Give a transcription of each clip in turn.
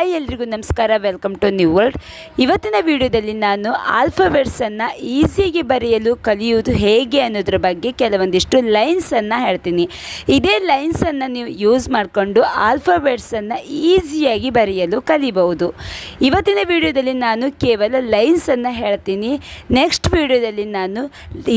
Hi ಎಲ್ರಿಗೂ ನಮಸ್ಕಾರ welcome to new world ಇವತ್ತಿನ ವಿಡಿಯೋದಲ್ಲಿ ನಾನು ಆಲ್ಫಾಬೆಟ್ಸನ್ನು ಈಸಿಯಾಗಿ ಬರೆಯಲು, ಕಲಿಯುವುದು ಹೇಗೆ ಅನ್ನೋದ್ರ ಬಗ್ಗೆ ಕೆಲವೊಂದಿಷ್ಟು ಲೈನ್ಸನ್ನು ಹೇಳ್ತೀನಿ. ಇದೇ ಲೈನ್ಸನ್ನು ನೀವು ಯೂಸ್ ಮಾಡಿಕೊಂಡು ಆಲ್ಫಾಬೆಟ್ಸನ್ನು ಈಸಿಯಾಗಿ ಬರೆಯಲು ಕಲಿಬಹುದು. ಇವತ್ತಿನ ವಿಡಿಯೋದಲ್ಲಿ ನಾನು ಕೇವಲ ಲೈನ್ಸನ್ನು ಹೇಳ್ತೀನಿ. ನೆಕ್ಸ್ಟ್ ವಿಡಿಯೋದಲ್ಲಿ ನಾನು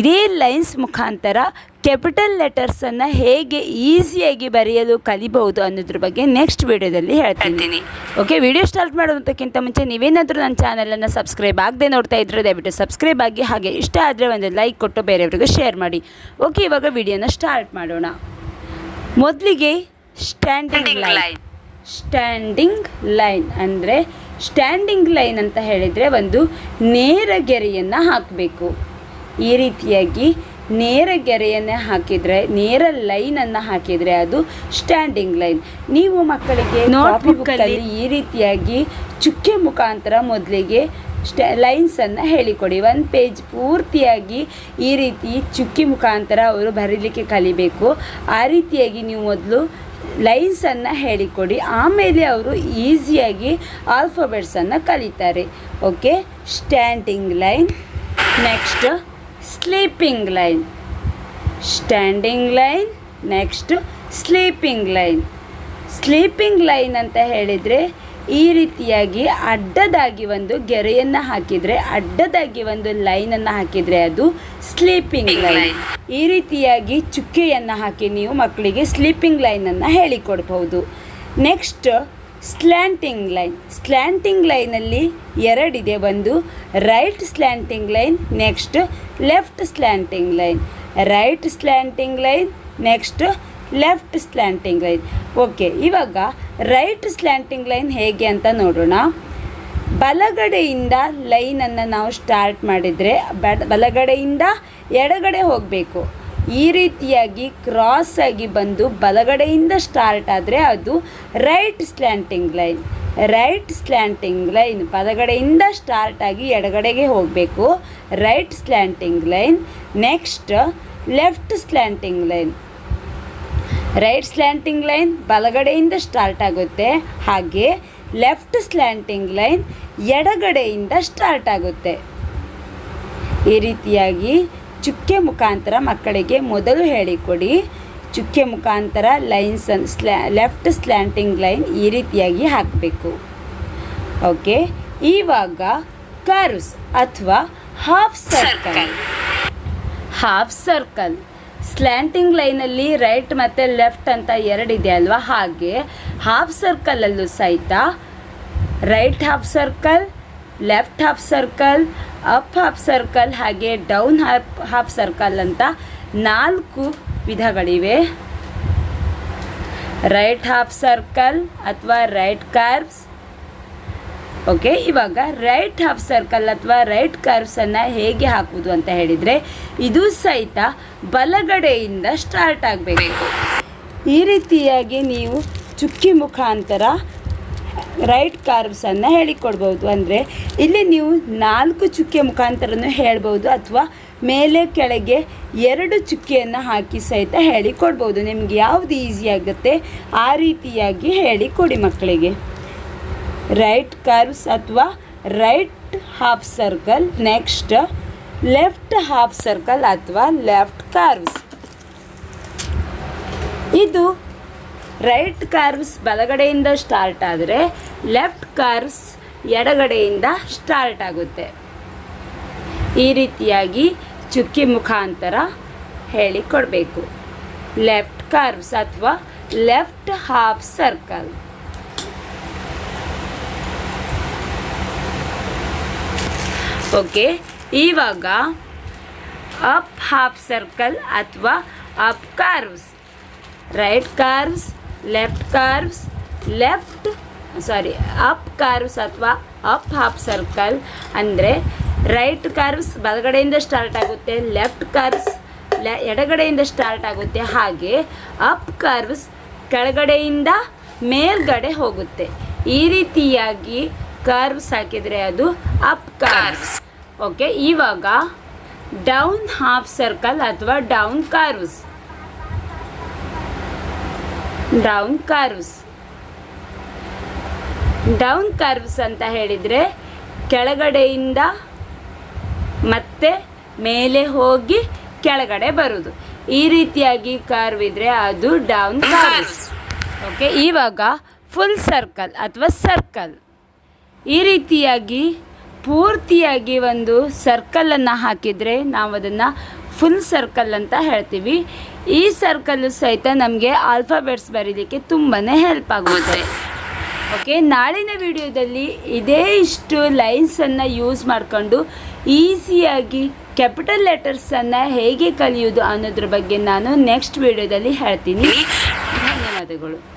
ಇದೇ ಲೈನ್ಸ್ ಮುಖಾಂತರ ಕ್ಯಾಪಿಟಲ್ ಲೆಟರ್ಸನ್ನು ಹೇಗೆ ಈಸಿಯಾಗಿ ಬರೆಯಲು ಕಲಿಬಹುದು ಅನ್ನೋದ್ರ ಬಗ್ಗೆ ನೆಕ್ಸ್ಟ್ ವಿಡಿಯೋದಲ್ಲಿ ಹೇಳ್ತೀನಿ. ಓಕೆ ವಿಡಿಯೋ ಸ್ಟಾರ್ಟ್ ಮಾಡೋದಕ್ಕಿಂತ ಮುಂಚೆ ನೀವೇನಾದರೂ ನನ್ನ ಚಾನಲನ್ನು ಸಬ್ಸ್ಕ್ರೈಬ್ ಆಗದೆ ನೋಡ್ತಾ ಇದ್ರೆ ದಯವಿಟ್ಟು ಸಬ್ಸ್ಕ್ರೈಬ್ ಆಗಿ ಹಾಗೆ ಇಷ್ಟ ಆದರೆ ಒಂದು ಲೈಕ್ ಕೊಟ್ಟು ಬೇರೆಯವ್ರಿಗೂ ಶೇರ್ ಮಾಡಿ. ಓಕೆ ಇವಾಗ ವಿಡಿಯೋನ ಸ್ಟಾರ್ಟ್ ಮಾಡೋಣ. ಮೊದಲಿಗೆ ಸ್ಟ್ಯಾಂಡಿಂಗ್ ಲೈನ್ ಸ್ಟ್ಯಾಂಡಿಂಗ್ ಲೈನ್ ಅಂದರೆ ಸ್ಟ್ಯಾಂಡಿಂಗ್ ಲೈನ್ ಅಂತ ಹೇಳಿದರೆ ಒಂದು ನೇರ ಗೆರೆಯನ್ನು ಹಾಕಬೇಕು. ಈ ರೀತಿಯಾಗಿ ನೇರ ಗೆರೆಯನ್ನು ಹಾಕಿದರೆ ನೇರ ಲೈನನ್ನು ಹಾಕಿದರೆ ಅದು ಸ್ಟ್ಯಾಂಡಿಂಗ್ ಲೈನ್ ನೀವು ಮಕ್ಕಳಿಗೆ ನೋಟ್ಬುಕ್ಕಲ್ಲಿ ಈ ರೀತಿಯಾಗಿ ಚುಕ್ಕೆ ಮುಖಾಂತರ ಮೊದಲಿಗೆ ಸ್ಟ್ಯಾ ಲೈನ್ಸನ್ನು ಹೇಳಿಕೊಡಿ. ಒಂದು ಪೇಜ್ ಪೂರ್ತಿಯಾಗಿ ಈ ರೀತಿ ಚುಕ್ಕಿ ಮುಖಾಂತರ ಅವರು ಬರೀಲಿಕ್ಕೆ ಕಲಿಬೇಕು. ಆ ರೀತಿಯಾಗಿ ನೀವು ಮೊದಲು ಲೈನ್ಸನ್ನು ಹೇಳಿಕೊಡಿ. ಆಮೇಲೆ ಅವರು ಈಸಿಯಾಗಿ ಆಲ್ಫಾಬೆಟ್ಸನ್ನು ಕಲಿತಾರೆ. Okay standing line next sleeping line. Standing line next sleeping line. Sleeping line ಅಂತ ಹೇಳಿದರೆ ಈ ರೀತಿಯಾಗಿ ಅಡ್ಡದಾಗಿ ಒಂದು ಗೆರೆಯನ್ನು ಹಾಕಿದರೆ ಅಡ್ಡದಾಗಿ ಒಂದು ಲೈನನ್ನು ಹಾಕಿದರೆ ಅದು ಸ್ಲೀಪಿಂಗ್ ಲೈನ್. ಈ ರೀತಿಯಾಗಿ ಚುಕ್ಕೆಯನ್ನು ಹಾಕಿ ನೀವು ಮಕ್ಕಳಿಗೆ ಸ್ಲೀಪಿಂಗ್ ಲೈನನ್ನು ಹೇಳಿಕೊಡ್ಬೋದು ನೆಕ್ಸ್ಟ್ ಸ್ಲ್ಯಾಂಟಿಂಗ್ ಲೈನ್. ಸ್ಲ್ಯಾಂಟಿಂಗ್ ಲೈನಲ್ಲಿ ಎರಡಿದೆ ಒಂದು right slanting line, next left slanting line. Right slanting line, next left slanting line. Okay, ಇವಾಗ ರೈಟ್ ಸ್ಲ್ಯಾಂಟಿಂಗ್ ಲೈನ್ ಹೇಗೆ ಅಂತ ನೋಡೋಣ. ಬಲಗಡೆಯಿಂದ ಲೈನನ್ನು ನಾವು ಸ್ಟಾರ್ಟ್ ಮಾಡಿದರೆ ಬಲಗಡೆಯಿಂದ ಎಡಗಡೆ ಹೋಗಬೇಕು. ಈ ರೀತಿಯಾಗಿ ಕ್ರಾಸ್ ಆಗಿ ಬಂದು ಬಲಗಡೆಯಿಂದ ಸ್ಟಾರ್ಟ್ ಆದರೆ ಅದು right slanting line right slanting line ಬಲಗಡೆಯಿಂದ start ಆಗಿ ಎಡಗಡೆಗೆ ಹೋಗಬೇಕು. Right slanting line next left slanting line right slanting line ಬಲಗಡೆಯಿಂದ start ಆಗುತ್ತೆ. ಹಾಗೆ ಲೆಫ್ಟ್ ಸ್ಲ್ಯಾಂಟಿಂಗ್ ಲೈನ್ ಎಡಗಡೆಯಿಂದ ಸ್ಟಾರ್ಟ್ ಆಗುತ್ತೆ. ಈ ರೀತಿಯಾಗಿ ಚುಕ್ಕೆ ಮುಖಾಂತರ ಮಕ್ಕಳಿಗೆ ಮೊದಲು ಹೇಳಿಕೊಡಿ. ಚುಕ್ಕೆ ಮುಖಾಂತರ ಲೈನ್ಸ್ ಸ್ಲ್ಯಾ ಲೆಫ್ಟ್ ಸ್ಲ್ಯಾಂಟಿಂಗ್ ಲೈನ್ ಈ ರೀತಿಯಾಗಿ ಹಾಕಬೇಕು. ಓಕೆ, ಇವಾಗ ಕರ್ವ್ಸ್ ಅಥವಾ half circle. Half circle. Slanting ಲೈನಲ್ಲಿ ರೈಟ್ ಮತ್ತು ಲೆಫ್ಟ್ ಅಂತ ಎರಡಿದೆ ಅಲ್ವಾ? ಹಾಗೆ ಹಾಫ್ ಸರ್ಕಲಲ್ಲೂ ಸಹಿತ right half circle left half circle up half circle ಹಾಗೆ ಡೌನ್ ಹಾಫ್ ಹಾಫ್ ಸರ್ಕಲ್ ಅಂತ ನಾಲ್ಕು ವಿಧಗಳಿವೆ. ರೈಟ್ ಹಾಫ್ ಸರ್ಕಲ್ ಅಥವಾ ರೈಟ್ ಕಾರ್ವ್ಸ್ ಓಕೆ ಇವಾಗ ರೈಟ್ ಹಾಫ್ ಸರ್ಕಲ್ ಅಥವಾ ರೈಟ್ ಕರ್ವ್ಸನ್ನು ಹೇಗೆ ಹಾಕುವುದು ಅಂತ ಹೇಳಿದರೆ, ಇದು ಸಹಿತ ಬಲಗಡೆಯಿಂದ ಸ್ಟಾರ್ಟ್ ಆಗಬೇಕು. ಈ ರೀತಿಯಾಗಿ ನೀವು ಚುಕ್ಕಿ ಮುಖಾಂತರ ರೈಟ್ ಕರ್ವ್ಸನ್ನು ಹೇಳಿಕೊಡ್ಬೋದು. ಅಂದರೆ ಇಲ್ಲಿ ನೀವು ನಾಲ್ಕು ಚುಕ್ಕೆ ಮುಖಾಂತರನೂ ಹೇಳ್ಬೋದು ಅಥವಾ ಮೇಲೆ ಕೆಳಗೆ ಎರಡು ಚುಕ್ಕಿಯನ್ನು ಹಾಕಿ ಸಹಿತ ಹೇಳಿಕೊಡ್ಬೋದು. ನಿಮಗೆ ಯಾವುದು ಈಸಿ ಆಗುತ್ತೆ ಆ ರೀತಿಯಾಗಿ ಹೇಳಿಕೊಡಿ ಮಕ್ಕಳಿಗೆ. ರೈಟ್ ಕರ್ವ್ಸ್ ಅಥವಾ right half circle next left half circle ಅಥವಾ ಲೆಫ್ಟ್ ಕರ್ವ್ಸ್ ಇದು ರೈಟ್ ಕರ್ವ್ಸ್ ಬಲಗಡೆಯಿಂದ ಸ್ಟಾರ್ಟ್ ಆದರೆ ಲೆಫ್ಟ್ ಕರ್ವ್ಸ್ ಎಡಗಡೆಯಿಂದ ಸ್ಟಾರ್ಟ್ ಆಗುತ್ತೆ. ಈ ರೀತಿಯಾಗಿ ಚುಕ್ಕಿ ಮುಖಾಂತರ ಹೇಳಿಕೊಡಬೇಕು. ಲೆಫ್ಟ್ ಕರ್ವ್ಸ್ ಅಥವಾ ಲೆಫ್ಟ್ ಹಾಫ್ ಸರ್ಕಲ್. ಓಕೆ, ಇವಾಗ ಅಪ್ ಹಾಫ್ ಸರ್ಕಲ್ ಅಥವಾ up curves. Right curves left curves left sorry up curves ಅಥವಾ ಅಪ್ ಹಾಫ್ ಸರ್ಕಲ್ ಅಂದರೆ ರೈಟ್ ಕರ್ವ್ಸ್ ಬಲಗಡೆಯಿಂದ ಸ್ಟಾರ್ಟ್ ಆಗುತ್ತೆ ಲೆಫ್ಟ್ ಕರ್ವ್ಸ್ ಲೆ ಎಡಗಡೆಯಿಂದ ಸ್ಟಾರ್ಟ್ ಆಗುತ್ತೆ, ಹಾಗೆ ಅಪ್ ಕರ್ವ್ಸ್ ಕೆಳಗಡೆಯಿಂದ ಮೇಲ್ಗಡೆ ಹೋಗುತ್ತೆ. ಈ ರೀತಿಯಾಗಿ ಕರ್ವ್ಸ್ ಹಾಕಿದರೆ ಅದು ಅಪ್ ಕರ್ವ್ಸ್ ಓಕೆ ಇವಾಗ ಡೌನ್ ಹಾಫ್ ಸರ್ಕಲ್ ಅಥವಾ down curves down curves down curves ಅಂತ ಹೇಳಿದರೆ ಕೆಳಗಡೆಯಿಂದ ಮತ್ತೆ ಮೇಲೆ ಹೋಗಿ ಕೆಳಗಡೆ ಬರುವುದು ಈ ರೀತಿಯಾಗಿ ಕರ್ವ್ ಇದ್ದರೆ ಅದು ಡೌನ್ ಕರ್ವ್ಸ್ ಓಕೆ ಇವಾಗ ಫುಲ್ ಸರ್ಕಲ್ ಅಥವಾ ಸರ್ಕಲ್ ಈ ರೀತಿಯಾಗಿ ಪೂರ್ತಿಯಾಗಿ ಒಂದು ಸರ್ಕಲನ್ನು ಹಾಕಿದರೆ ನಾವು ಅದನ್ನು ಫುಲ್ ಸರ್ಕಲ್ ಅಂತ ಹೇಳ್ತೀವಿ. ಈ ಸರ್ಕಲ್ಲು ಸಹಿತ ನಮಗೆ ಆಲ್ಫಾಬೆಟ್ಸ್ ಬರೀಲಿಕ್ಕೆ ತುಂಬಾ ಹೆಲ್ಪ್ ಆಗುತ್ತೆ. ಓಕೆ ನಾಳಿನ ವಿಡಿಯೋದಲ್ಲಿ ಇದೇ ಇಷ್ಟು ಲೈನ್ಸನ್ನು ಯೂಸ್ ಮಾಡಿಕೊಂಡು ಈಸಿಯಾಗಿ ಕ್ಯಾಪಿಟಲ್ ಲೆಟರ್ಸನ್ನು ಹೇಗೆ ಕಲಿಯೋದು ಅನ್ನೋದ್ರ ಬಗ್ಗೆ ನಾನು ನೆಕ್ಸ್ಟ್ ವಿಡಿಯೋದಲ್ಲಿ ಹೇಳ್ತೀನಿ. ಧನ್ಯವಾದಗಳು.